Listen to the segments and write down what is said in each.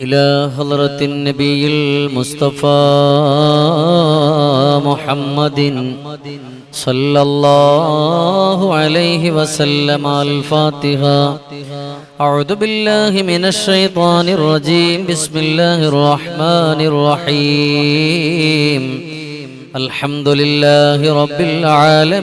إلى حضرة النبي المصطفى محمد صلى الله عليه وسلم الفاتحة أعوذ بالله من الشيطان الرجيم بسم الله الرحمن الرحيم الحمد لله رب العالمين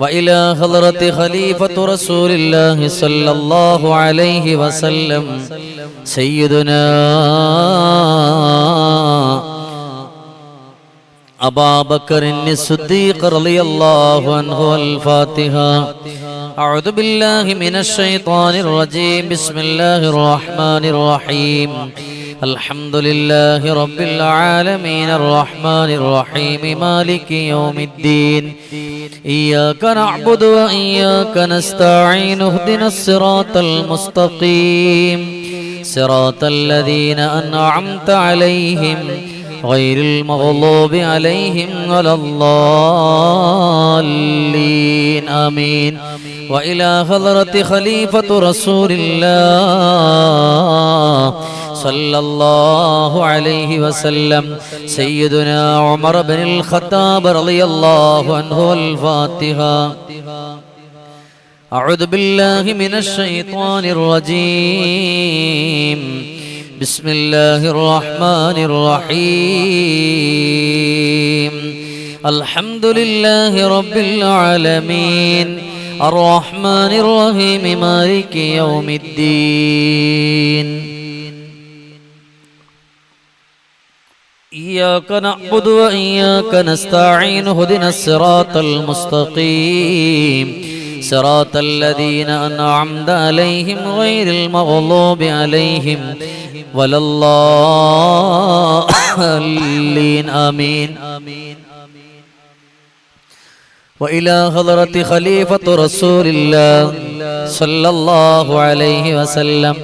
وإلى حضرة خليفة رسول الله صلى الله عليه وسلم سيدنا أبا بكر الصديق رضي الله عنه الفاتحة أعوذ بالله من الشيطان الرجيم. بسم الله الرحمن الرحيم. الحمد لله رب العالمين الرحمن الرحيم مالك يوم الدين. إياك نعبد وإياك نستعين اهدنا الصراط المستقيم. صراط الذين أنعمت عليهم غير المغضوب عليهم ولا الضالين. آمين. وإلى حضرة خليفة رسول الله صلى الله عليه وسلم. سيدنا عمر بن الخطاب رضي الله عنه الفاتحة أعوذ بالله من الشيطان الرجيم. بسم الله الرحمن الرحيم. الحمد لله رب العالمين. الرحمن الرحيم مالك يوم الدين. إياك نعبد وإياك نستعين هدنا الصراط المستقيم. صراط الذين أنعمت عليهم غير المغضوب عليهم ولا الضالين آمين. وإلى حضرة خليفة رسول الله. صلى الله عليه وسلم.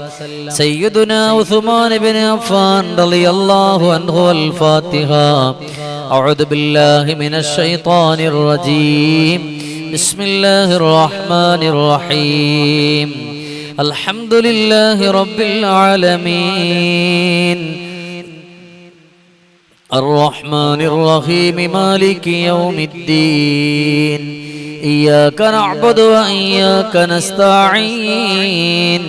سيدنا عثمان بن عفان رضي الله عنه الفاتحة أعوذ بالله من الشيطان الرجيم. بسم الله الرحمن الرحيم. الحمد لله رب العالمين. الرحمن الرحيم مالك يوم الدين. إياك نعبد وإياك نستعين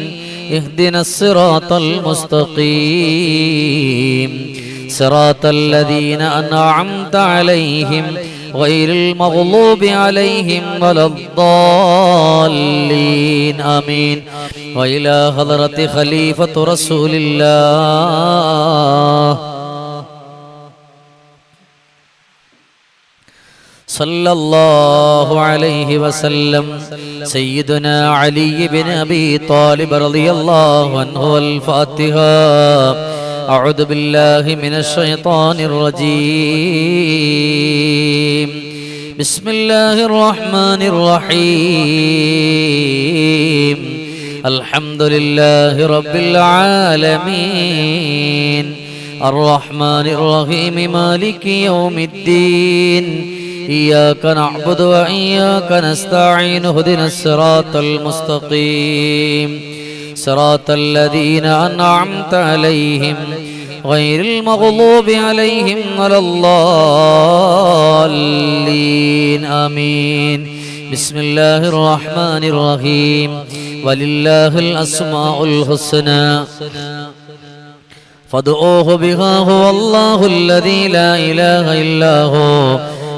اهدنا الصراط المستقيم. صراط الذين أنعمت عليهم غير المغضوب عليهم ولا الضالين. آمين. وإلى حضرة خليفة رسول الله. صلى الله عليه وسلم سيدنا علي بن أبي طالب رضي الله عنه الفاتحة أعوذ بالله من الشيطان الرجيم بسم الله الرحمن الرحيم الحمد لله رب العالمين الرحمن الرحيم مالك يوم الدين إياك نعبد وإياك نستعين هدنا الصراط المستقيم صراط الذين أنعمت عليهم غير المغضوب عليهم ولا الضالين آمين بسم الله الرحمن الرحيم ولله الأسماء الحسنى فادعوه بها هو الله الذي لا إله إلا هو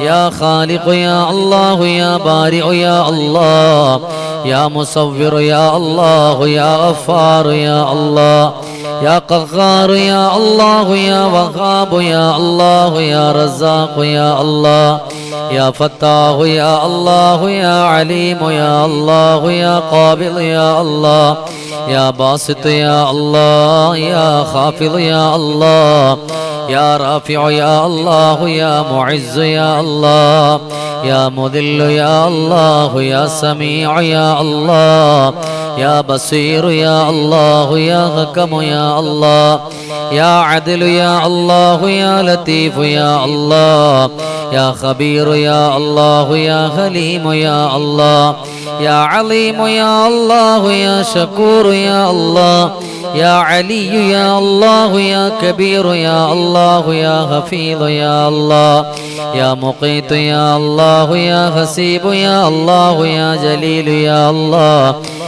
يا خالق يا الله يا بارئ يا الله يا مصور يا الله يا غفار يا الله. يا قهار يا الله يا وهاب يا الله يا رزاق يا الله يا فتاه يا الله يا عليم يا الله يا قابل يا الله يا باسط يا الله يا خافض يا الله يا رافع يا الله يا معز يا الله يا مذل يا الله يا سميع يا الله يا بصير يا الله يا حكم يا الله يا عدل يا الله يا لطيف يا الله يا خبير يا الله يا حليم يا الله يا عليم يا الله يا شكور يا الله يا علي يا الله يا كبير يا الله يا حفيظ يا الله يا مقيت يا الله يا حسيب يا الله يا جليل يا الله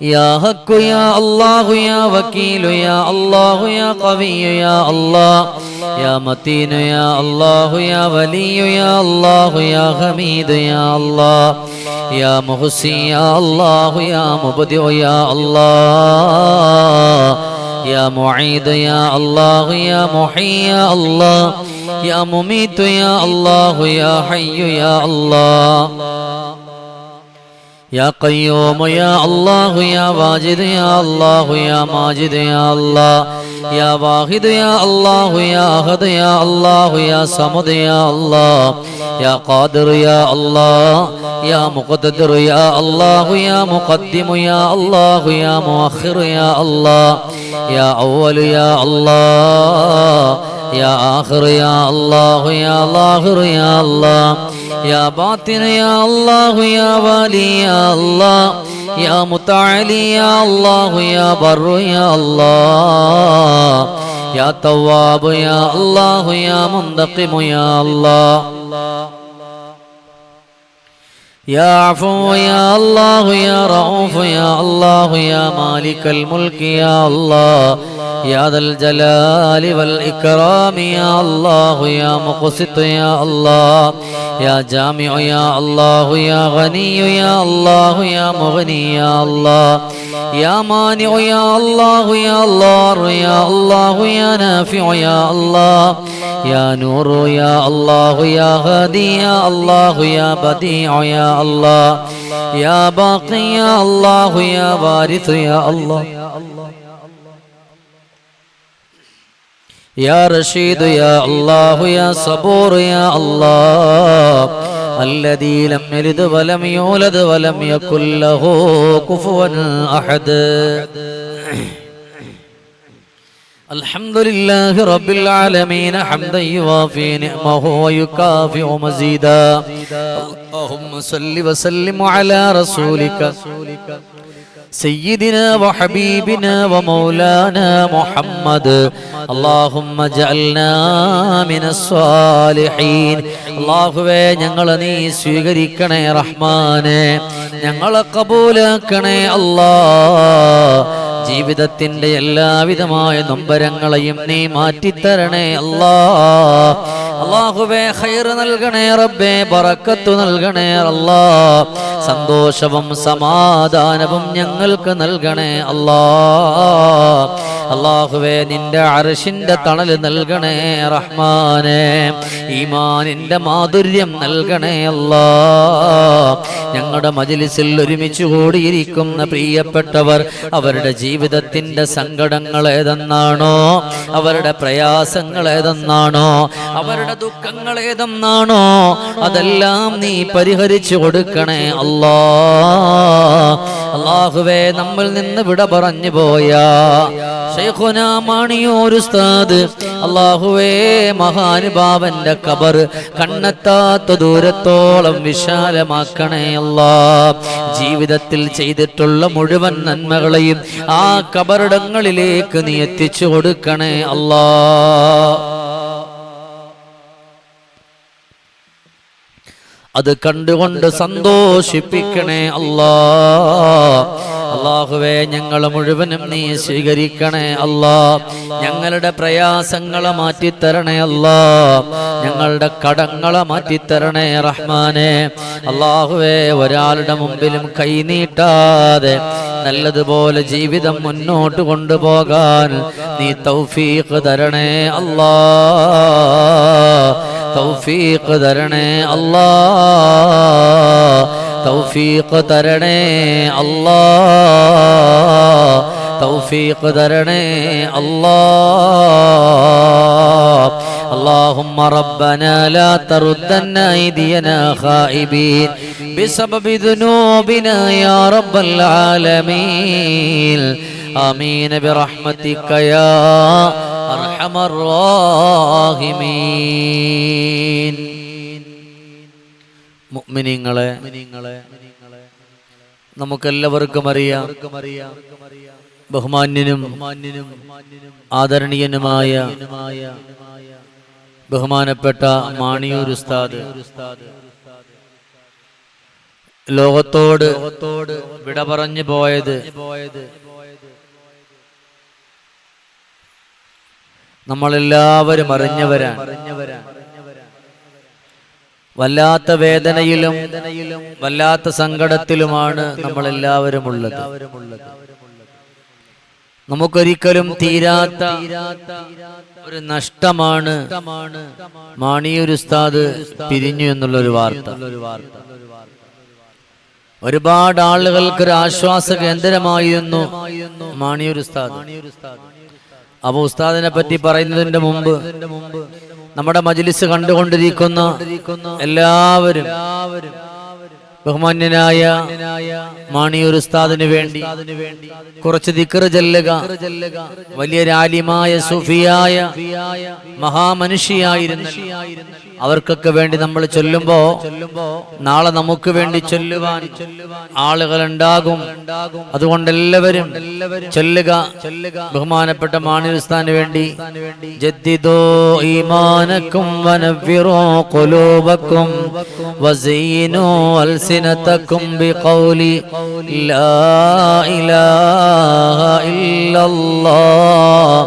يا حق يا الله يا وكيل يا الله يا قوي يا الله يا متين يا الله يا ولي يا الله يا حميد يا الله يا محسن يا الله يا مبدع يا الله يا معيد يا الله يا محيي يا الله يا مميت يا الله يا حي يا الله يا قيوم يا الله يا واجد يا الله يا ماجد يا الله يا واحد يا الله يا أحد يا الله يا صمد يا الله يا قادر يا الله يا مقتدر يا الله يا مقدم يا الله يا مؤخر يا الله يا أول يا الله يا آخر يا الله يا ظاهر يا الله يا باطن يا الله يا والي يا الله يا متعالي يا الله يا بر يا الله يا تواب يا الله يا منتقم يا الله. يا عفو يا الله يا رؤوف يا الله يا مالك الملك يا الله يا ذا الجلال والإكرام يا الله يا مقسط يا الله يا جامع يا الله يا غني يا الله يا مغني يا الله يا مانع يا الله يا الله يا الله يا نافع يا الله يا نور يا الله يا هادي يا الله يا بديع يا الله يا باقي يا الله يا وارث يا الله يا رشيد يا الله يا صبور يا الله الذي لم يلد ولم يولد ولم يكن له كفوا أحد الحمد لله رب العالمين حمدا يوافي نعمه ويكافئ مزيدا اللهم صل وسلم على رسولك سيدنا وحبيبنا ومولانا محمد اللهم اجعلنا من الصالحين അള്ളാഹുവേ ഞങ്ങളെ നീ സ്വീകരിക്കണേ റഹ്മാനെ ഞങ്ങളെ കബൂലാക്കണേ അല്ലാ ജീവിതത്തിന്റെ എല്ലാവിധമായ നൊമ്പരങ്ങളെയും നീ മാറ്റിത്തരണേ അല്ലാ അള്ളാഹുവേ ഖൈർ നൽകണേ റബ്ബേ ബറക്കത്തു നൽകണേ അല്ലാ. സന്തോഷവും സമാധാനവും ഞങ്ങൾക്ക് നൽകണേ അല്ലാ. അള്ളാഹുവേ നിന്റെ അർഷിന്റെ തണൽ നൽകണേ റഹ്മാനെ. ഈമാനിന്റെ മാധുര്യം നൽകണേ അല്ലാ. ഞങ്ങളുടെ മജിലിസിൽ ഒരുമിച്ച് കൂടിയിരിക്കുന്ന പ്രിയപ്പെട്ടവർ അവരുടെ ജീവിതത്തിന്റെ സങ്കടങ്ങൾ ഏതെന്നാണോ അവരുടെ പ്രയാസങ്ങൾ ഏതെന്നാണോ അവരുടെ ദുഃഖങ്ങൾ ഏതെന്നാണോ അതെല്ലാം നീ പരിഹരിച്ചു കൊടുക്കണേ അല്ലാ. അള്ളാഹുവേ നമ്മൾ നിന്ന് വിട പറഞ്ഞു പോയ ഉസ്താദ്. അള്ളാഹുവേ മഹാനുഭാവന്റെ കബർ കണ്ണെത്താത്ത ദൂരത്തോളം വിശാലമാക്കണേ അല്ലാ. ജീവിതത്തിൽ ചെയ്തിട്ടുള്ള മുഴുവൻ നന്മകളെയും ആ കബറിടങ്ങളിലേക്ക് നീ എത്തിച്ചു കൊടുക്കണേ അല്ലാ. അത് കണ്ടുകൊണ്ട് സന്തോഷിപ്പിക്കണേ അല്ലാ. അള്ളാഹുവേ ഞങ്ങൾ മുഴുവനും നീ സ്വീകരിക്കണേ അല്ലാ. ഞങ്ങളുടെ പ്രയാസങ്ങളെ മാറ്റിത്തരണേ അല്ലാ. ഞങ്ങളുടെ കടങ്ങളെ മാറ്റിത്തരണേ റഹ്മാനെ. അള്ളാഹുവേ ഒരാളുടെ മുമ്പിലും കൈനീട്ടാതെ നല്ലതുപോലെ ജീവിതം മുന്നോട്ട് കൊണ്ടുപോകാൻ നീ തൗഫീഖ് തരണേ അല്ലാ. തൗഫീഖ് തരണേ അല്ലാ തൗഫീഖ് തരണേ അല്ലാ തൗഫീഖ് തരണേ അല്ലാ اللهم ربنا لا تردن أيدينا خائبين بسبب ذنوبنا يا رب العالمين آمين برحمتك يا أرحم الراحمين മുഅ്മിനീങ്ങളെ നമുക്കെല്ലാവർക്കും അറിയാം ബഹുമാന്യനും ആദരണീയനുമായ ബഹുമാനപ്പെട്ട മാണിയൂർ ഉസ്താദ് ലോകത്തോട് വിട പറഞ്ഞു പോയത് നമ്മളെല്ലാവരും അറിഞ്ഞവരാണ്. വല്ലാത്ത വേദനയിലും വല്ലാത്ത സങ്കടത്തിലുമാണ് നമ്മളെല്ലാവരും ഉള്ളത് നമുക്കൊരിക്കലും തീരാത്ത ഒരു നഷ്ടമാണ് മാണിയൊരു ഉസ്താദ് പിരിഞ്ഞു എന്നുള്ളൊരു വാർത്ത. ഒരുപാട് ആളുകൾക്ക് ഒരു ആശ്വാസ കേന്ദ്രമായിരുന്നു മാണിയൊരു ഉസ്താദ്. അപ്പൊ ഉസ്താദിനെ പറ്റി പറയുന്നതിന്റെ മുമ്പ് നമ്മുടെ മജിലിസ് കണ്ടുകൊണ്ടിരിക്കുന്ന എല്ലാവരും ബഹുമാന്യനായ മാണിയൂർ ഉസ്താദിന് വേണ്ടി കുറച്ച് ദിക്കറ് ചെല്ലുക. വലിയ രാലിമായ സുഫിയായ മഹാമനുഷിയായിരുന്ന അവർക്കൊക്കെ വേണ്ടി നമ്മൾ ചൊല്ലുമ്പോ നാളെ നമുക്ക് വേണ്ടി ചൊല്ലുവാൻ ആളുകൾ ഉണ്ടാകും അതുകൊണ്ട് എല്ലാവരും ചൊല്ലുക. ബഹുമാനപ്പെട്ട മാണിസ്ഥാന് വേണ്ടി. ജദ്ദിദോ ഈമാനക്കും വനവ്യറോ കൊലോബക്കും വസീനോ അൽസിനത്തക്കും ബിഖൗലി ലാ ഇലാഹ ഇല്ലല്ലാഹ്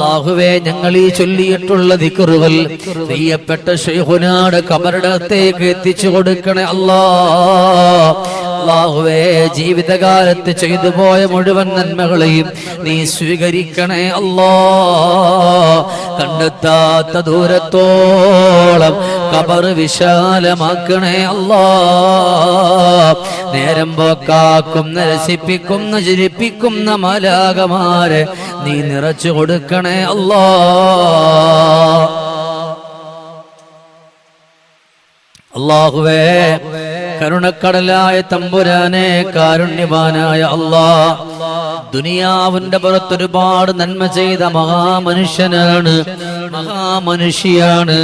അള്ളാഹുവേ ഞങ്ങൾ ഈ ചൊല്ലിയിട്ടുള്ള ദിക്കറുകൾ പ്രിയപ്പെട്ട ഷെയ്ഹുനാട് കബറിടത്തേക്ക് എത്തിച്ചു കൊടുക്കണേ അല്ലാ. അള്ളാഹുവേ ജീവിതകാലത്ത് ചെയ്തു പോയ മുഴുവൻ നന്മകളെയും നീ സ്വീകരിക്കണേ അല്ലാ. കണ്ടെത്താത്ത ദൂരത്തോളം കബർ വിശാലമാക്കണേ അല്ലാ. നേരം പോക്കാക്കും നരസിപ്പിക്കുന്ന ചിരിപ്പിക്കുന്ന മലാകമാരെ നീ നിറച്ചു കൊടുക്കണേ അല്ലാ അള്ളാഹുവേ കരുണക്കടലായ തമ്പുരാനെ കാരുണ്യവാനായ അള്ളാ ദുനിയാവിന്റെ പുറത്ത് ഒരുപാട് നന്മ ചെയ്ത മഹാമനുഷ്യനാണ്. മഹാമനുഷ്യാണ്.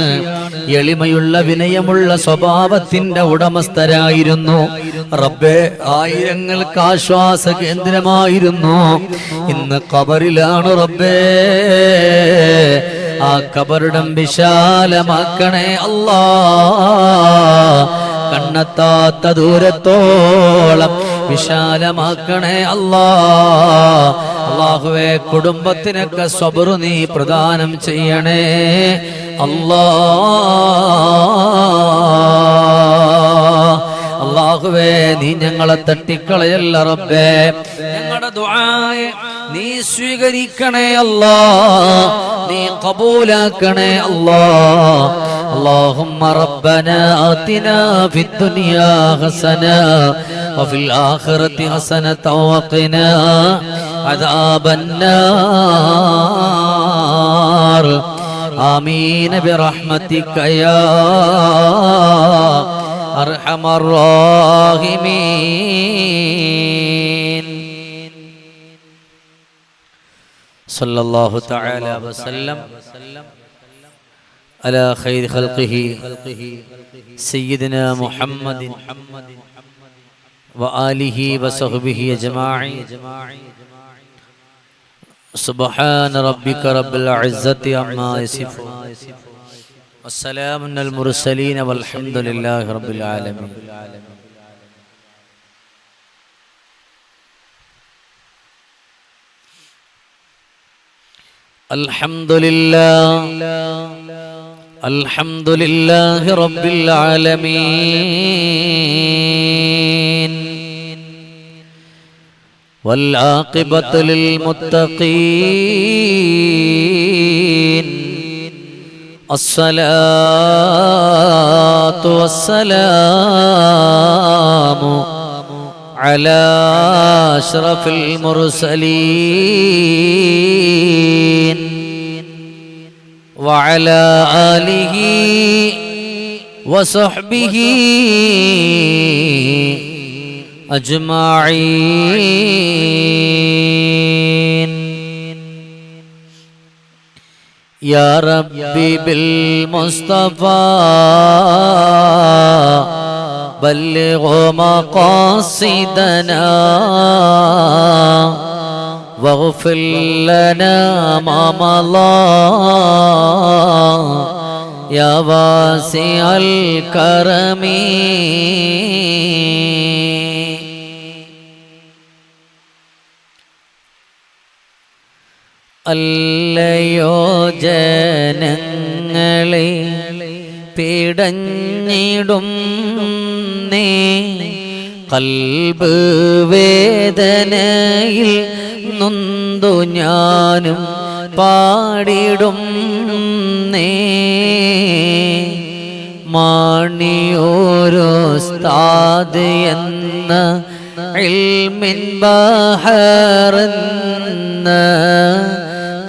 എളിമയുള്ള വിനയമുള്ള സ്വഭാവത്തിന്റെ ഉടമസ്ഥരായിരുന്നു. റബ്ബെ ആയിരങ്ങൾക്ക് ആശ്വാസ കേന്ദ്രമായിരുന്നു. ഇന്ന് കബറിലാണ് റബ്ബേ. ആ കബറിടം വിശാലമാക്കണേ അല്ലാ കണ്ണെത്താത്ത ദൂരത്തോളം വിശാലമാക്കണേ അല്ലാ. അള്ളാഹുവെ കുടുംബത്തിനൊക്കെ സ്വബറു നീ പ്രദാനം ചെയ്യണേ അല്ലാ. അള്ളാഹുവേ നീ ഞങ്ങളെ തട്ടിക്കളയല്ല റബ്ബേ. ഞങ്ങളുടെ ദുആയെ നീ സ്വീകരിക്കണേ അല്ലാ. നീ കബൂലാക്കണേ അല്ലാ. اللهم ربنا آتنا في الدنيا حسنة وفي الآخرة حسنة وقنا عذاب النار. آمين برحمتك يا أرحم الراحمين. صلى الله تعالى وسلم. على خير خلقه سيدنا محمد وآله وصحبه أجمعين سبحان ربك رب العزة عما يصفون والسلام على المرسلين والحمد لله رب العالمين الحمد لله الحمد لله رب العالمين. والعاقبة للمتقين. الصلاة والسلام على أشرف المرسلين. وعلى آله وصحبه أجمعين. يا ربي بالمصطفى بلغ مقاصدنا. واغفر لنا ما مضى يا واسع الكرم അല്ലയോ ജനങ്ങളെ പിടഞ്ഞിടും നേ കൽബ് വേദനയിൽ നൊന്തു ഞാനും പാടിടും നേ. മാണിയോരോ സ്ഥാത് എന്ന ഇൽമിൻ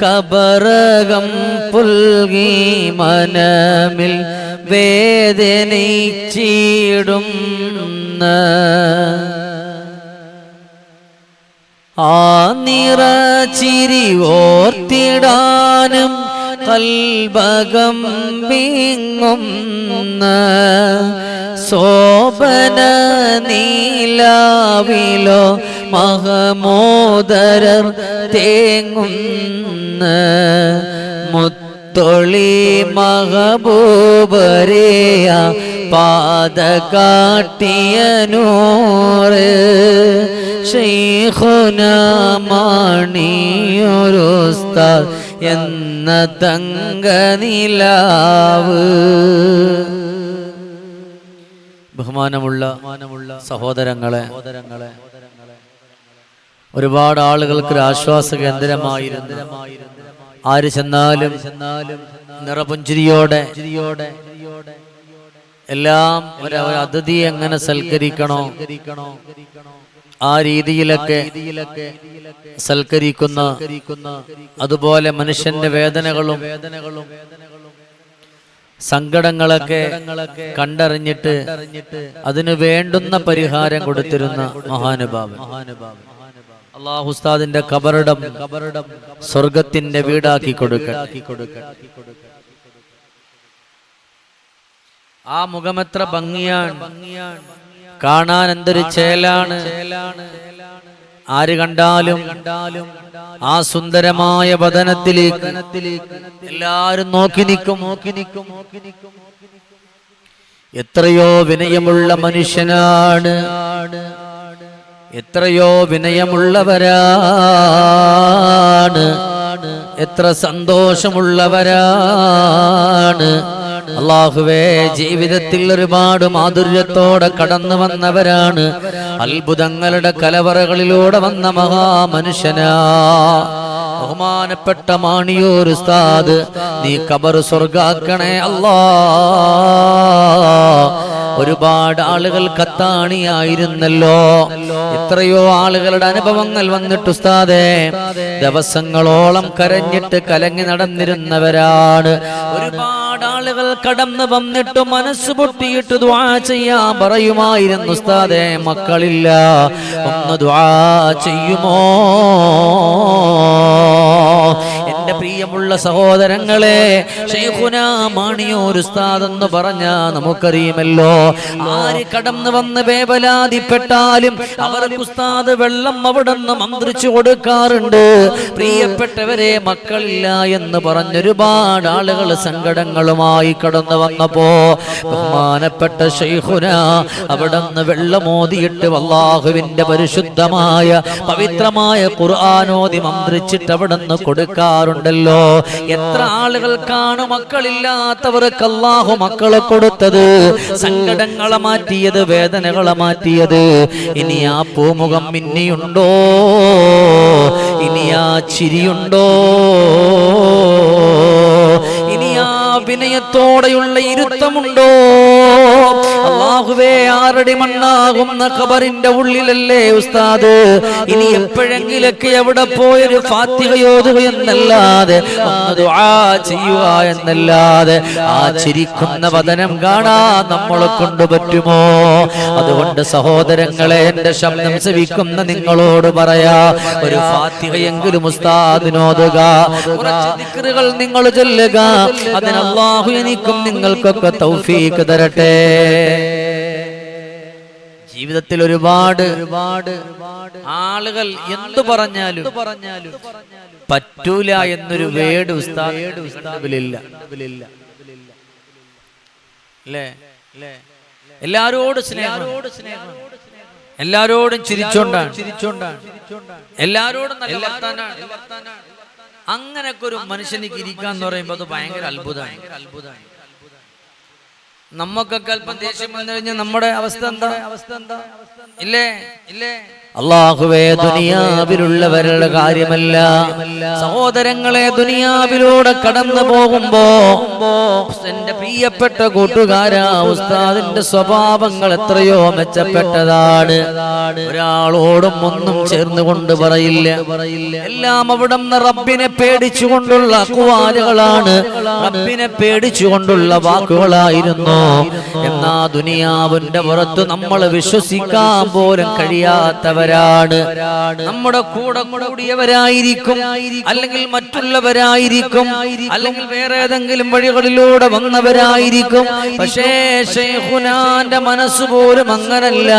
കബറകം പുൽകി മനമിൽ വേദനയിച്ചിടും ആ നിറച്ചിരി ഓർത്തിടാനും കൽബകം വീങ്ങും ശോഭന നീലാവിലോ മഹമോദരർ തേങ്ങുന്ന മുത്തൊളി മഹബൂബരേയ പാത കാട്ടിയ നൂറ് ശൈഖുനമാണിയൊരുസ്താദ് എന്ന തങ്ക നിലാവ് ബഹുമാനമുള്ള സഹോദരങ്ങളെ ഒരുപാട് ആളുകൾക്ക് ഒരു ആശ്വാസ കേന്ദ്രമായിരുന്നു. ആര് ചെന്നാലും നിറപുഞ്ചിരിയോടെ എല്ലാം ഒരു ഒരു എങ്ങനെ സൽക്കരിക്കണോ? ആ രീതിയിലൊക്കെ സൽക്കരിക്കുന്ന അതുപോലെ മനുഷ്യന്റെ വേദനകളും സങ്കടങ്ങളൊക്കെ കണ്ടറിഞ്ഞിട്ട് അതിന് വേണ്ടുന്ന പരിഹാരം കൊടുത്തിരുന്ന മഹാനുഭാവൻ. അള്ളാഹുസ്താദിന്റെ കബറിടം സ്വർഗത്തിന്റെ വീടാക്കി കൊടുക്കട്ടെ. ആ മുഖമെത്ര ഭംഗിയാണ്. കാണാൻ എന്തൊരു ചേലാണ്. ആര് കണ്ടാലും ആ സുന്ദരമായ വദനത്തിലേക്ക് എല്ലാരും നോക്കി നിൽക്കും നോക്കി നിൽക്കും നോക്കി നിൽക്കും. എത്രയോ വിനയമുള്ള മനുഷ്യനാണ്. എത്രയോ വിനയമുള്ളവരാണ്. എത്ര സന്തോഷമുള്ളവരാണ്. അള്ളാഹുവേ ജീവിതത്തിൽ ഒരുപാട് മാധുര്യത്തോടെ കടന്നു വന്നവരാണ്. അത്ഭുതങ്ങളുടെ കലവറകളിലൂടെ വന്ന മഹാമനുഷ്യനാ. ബഹുമാനപ്പെട്ട മാണിയൂർ ഉസ്താദ് നീ കബർ സ്വർഗാക്കണേ അല്ലാ. ഒരുപാട് ആളുകൾ കത്താണിയായിരുന്നല്ലോ. എത്രയോ ആളുകളുടെ അനുഭവങ്ങൾ വന്നിട്ട് ഉസ്താദേ ദിവസങ്ങളോളം കരഞ്ഞിട്ട് കലങ്ങി നടന്നിരുന്നവരാണ്. ഒരുപാട് ആളുകൾ കടന്നു വന്നിട്ട് മനസ്സ് പൊട്ടിയിട്ട് ചെയ്യാൻ പറയുമായിരുന്നു ഉസ്താദേ മക്കളില്ല ഒന്ന് ദ്വാ ചെയ്യുമോ? എന്റെ പ്രിയമുള്ള സഹോദരങ്ങളെ എന്ന് പറഞ്ഞ നമുക്കറിയുമല്ലോ. ആര് കടന്നു വന്ന് വേവലാതിപ്പെട്ടാലും അവർക്ക് ഉസ്താദ് വെള്ളം അവിടെ നിന്ന് മന്ത്രിച്ചു കൊടുക്കാറുണ്ട്. പ്രിയപ്പെട്ടവരെ മക്കളില്ല എന്ന് പറഞ്ഞൊരുപാട് ആളുകൾ സങ്കടങ്ങളുമായി കടന്നു വന്നപ്പോ ബഹുമാനപ്പെട്ട ഷെയ്ഖുന അവിടെ നിന്ന് വെള്ളമോതിയിട്ട് വല്ലാഹുവിന്റെ പരിശുദ്ധമായ പവിത്രമായ ഖുർആാനോദി മന്ത്രിച്ചിട്ട് അവിടെ നിന്ന് കൊടുക്കാറുണ്ടല്ലോ എത്ര ആളുകൾക്കാണ് മക്കളില്ലാത്തവർക്ക് അള്ളാഹു മക്കളെ കൊടുത്തത്. സങ്കടങ്ങളെ മാറ്റിയത് വേദനകളെ മാറ്റിയത്. ഇനി ആ പൂമുഖം മിന്നിയുണ്ടോ? ഇനി ആ ചിരിയുണ്ടോ? വിനയത്തോടെയുള്ള ഇരുത്തമുണ്ടോ? അള്ളാഹുവേ ആരടി മണ്ണാകുന്ന ഖബറിന്റെ ഉള്ളിലല്ലേ ഉസ്താദ്? ഇനി എപ്പോഴെങ്കിലൊക്കെ എവിടെ പോയൊരു ഫാത്തിഹയോതുക എന്നല്ലാതെ ഒന്ന് ദുആ ചെയ്യുക എന്നല്ലാതെ ആ ചിരിക്കുന്ന വതനം കാണാൻ നമ്മളെ കൊണ്ട് പറ്റുമോ? അതുകൊണ്ട് സഹോദരങ്ങളെ എന്റെ ശബ്ദം ശ്രവിക്കുന്ന നിങ്ങളോട് പറയാ ഒരു ഫാത്തിഹയെങ്കിലും ഉസ്താദിനോതുക. നിങ്ങൾ ചൊല്ലുക. അതിന് അള്ളാഹു എനിക്കും നിങ്ങൾക്കൊക്കെ തൗഫീക്ക് തരട്ടെ. ജീവിതത്തിൽ ഒരുപാട് ഒരുപാട് ആളുകൾ എന്തു പറഞ്ഞാലും പറഞ്ഞാലും പറ്റൂല എന്നൊരു വേട് ഉസ്താദില്ല അല്ലേ? എല്ലാരോടും സ്നേഹം. എല്ലാരോടും ചിരിച്ചോണ്ടാണ് ചിരിച്ചോണ്ടാണ്. എല്ലാരോടും നല്ല വർത്താനാണ്. അങ്ങനെയൊക്കെ ഒരു മനുഷ്യനിക്ക് ഇരിക്കാന്ന് പറയുമ്പോൾ അത് ഭയങ്കര അത്ഭുതമാണ് അത്ഭുതമാണ് നമുക്കൊക്കെ അല്പം ദേഷ്യം വന്നു കഴിഞ്ഞാൽ നമ്മുടെ അവസ്ഥ എന്താ? അവസ്ഥ എന്താ? ഇല്ലേ? ഇല്ലേ? അള്ളാഹുവേ ദുനിയാവിലുള്ളവരുടെ കാര്യമല്ല. സഹോദരങ്ങളെ ദുനിയാവിലൂടെ കടന്നു പോകുമ്പോ എന്റെ പ്രിയപ്പെട്ട കൂട്ടുകാരാ ഉസ്താദിന്റെ സ്വഭാവങ്ങൾ എത്രയോ മെച്ചപ്പെട്ടതാണ്. ഒരാളോടും ഒന്നും ചേർന്നുകൊണ്ട് പറയില്ല. എല്ലാം അവിടെ റബ്ബിനെ പേടിച്ചുകൊണ്ടുള്ള അക്കുവാലുകളാണ് റബ്ബിനെ പേടിച്ചുകൊണ്ടുള്ള വാക്കുകളായിരുന്നു. എന്നാ ദുനിയാവിന്റെ പുറത്ത് നമ്മൾ വിശ്വസിക്കാൻ പോലും കഴിയാത്തവരാണ് നമ്മുടെ കൂടെ കൂടിയവരായിരിക്കും. അല്ലെങ്കിൽ മറ്റുള്ളവരായിരിക്കും. അല്ലെങ്കിൽ വേറെ ഏതെങ്കിലും വഴികളിലൂടെ വന്നവരായിരിക്കും. പക്ഷേ ഷെയ്ഖുനാന്റെ മനസ്സ് പോലും അങ്ങനല്ല.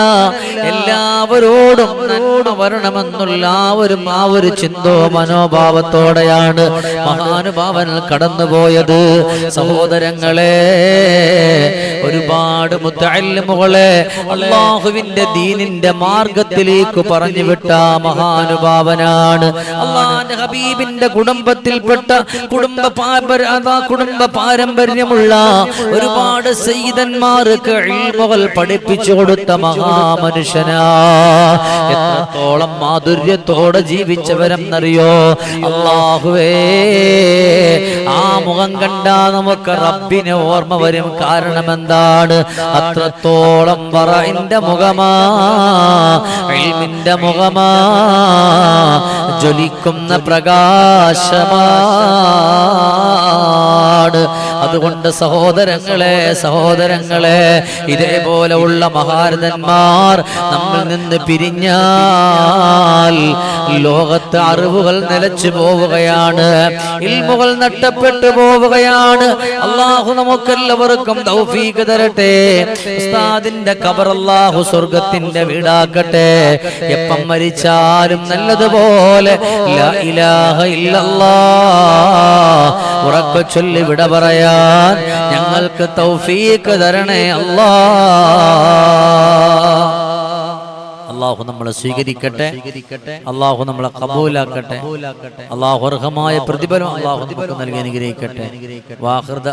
എല്ലാവരോടും നന്മ വരണമെന്നുള്ള ആ ഒരു ആ ഒരു ചിന്തോ മനോഭാവത്തോടെയാണ് മഹാനുഭാവൻ കടന്നുപോയത്. സഹോദരങ്ങളെ ഒരുപാട് മുത്തല്ലുമുകളെ അള്ളാഹുവിന്റെ ദീനിന്റെ മാർഗത്തിലേക്ക് പറഞ്ഞു വിട്ട മഹാനുഭാവനാണ്. അള്ളാന്റെ ഹബീബിന്റെ കുടുംബത്തിൽപ്പെട്ട കുടുംബ കുടുംബ പാരമ്പര്യമുള്ള ഒരുപാട് സയ്യിദന്മാർക്ക് ഇൽമുകൾ പഠിപ്പിച്ചു കൊടുത്ത മഹാമനുഷ്യനാ. എത്രത്തോളം മാധുര്യത്തോടെ ജീവിച്ചവരെന്നറിയോ? അള്ളാഹുവേ ആ മുഖം കണ്ടാ നമുക്ക് റബ്ബിനെ ഓർമ്മ വരും. കാരണം എന്താണ് അത്രത്തോളം എന്റെ മുഖമാ ഇൽമിന്റെ മുഖമാ ജ്വലിക്കുന്ന പ്രകാശമാണ്. അതുകൊണ്ട് സഹോദരങ്ങളെ സഹോദരങ്ങളെ ഇതേപോലെ ഉള്ള മഹാരഥന്മാർ നമ്മൾ നിന്ന് പിരിഞ്ഞാൽ ലോകത്ത് അറിവുകൾ നിലച്ചു പോവുകയാണ്. ഇൽമുകൾ നഷ്ടപ്പെട്ടു പോവുകയാണ്. അള്ളാഹു നമുക്കെല്ലാവർക്കും തൗഫീഖ് തരട്ടെ. ഉസ്താദിന്റെ കബർ അള്ളാഹു സ്വർഗത്തിന്റെ വീടാക്കട്ടെ. എപ്പം മരിച്ചാലും നല്ലതുപോലെ ഉറക്കെ ചൊല്ലി വിട പറയാൻ ഞങ്ങൾക്ക് തൗഫീക്ക് തരണേ അല്ലാ അള്ളാഹു നമ്മളെ സ്വീകരിക്കട്ടെ. അള്ളാഹു നമ്മളെ കബൂലാക്കട്ടെ. അള്ളാഹു അർഹമായ പ്രതിഫലം അള്ളാഹു നമുക്ക് നൽകി അനുഗ്രഹിക്കട്ടെ. വാഹൃദ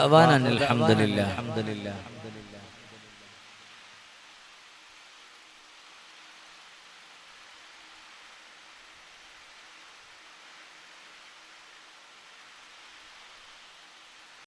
അൽഹംദുലില്ലാ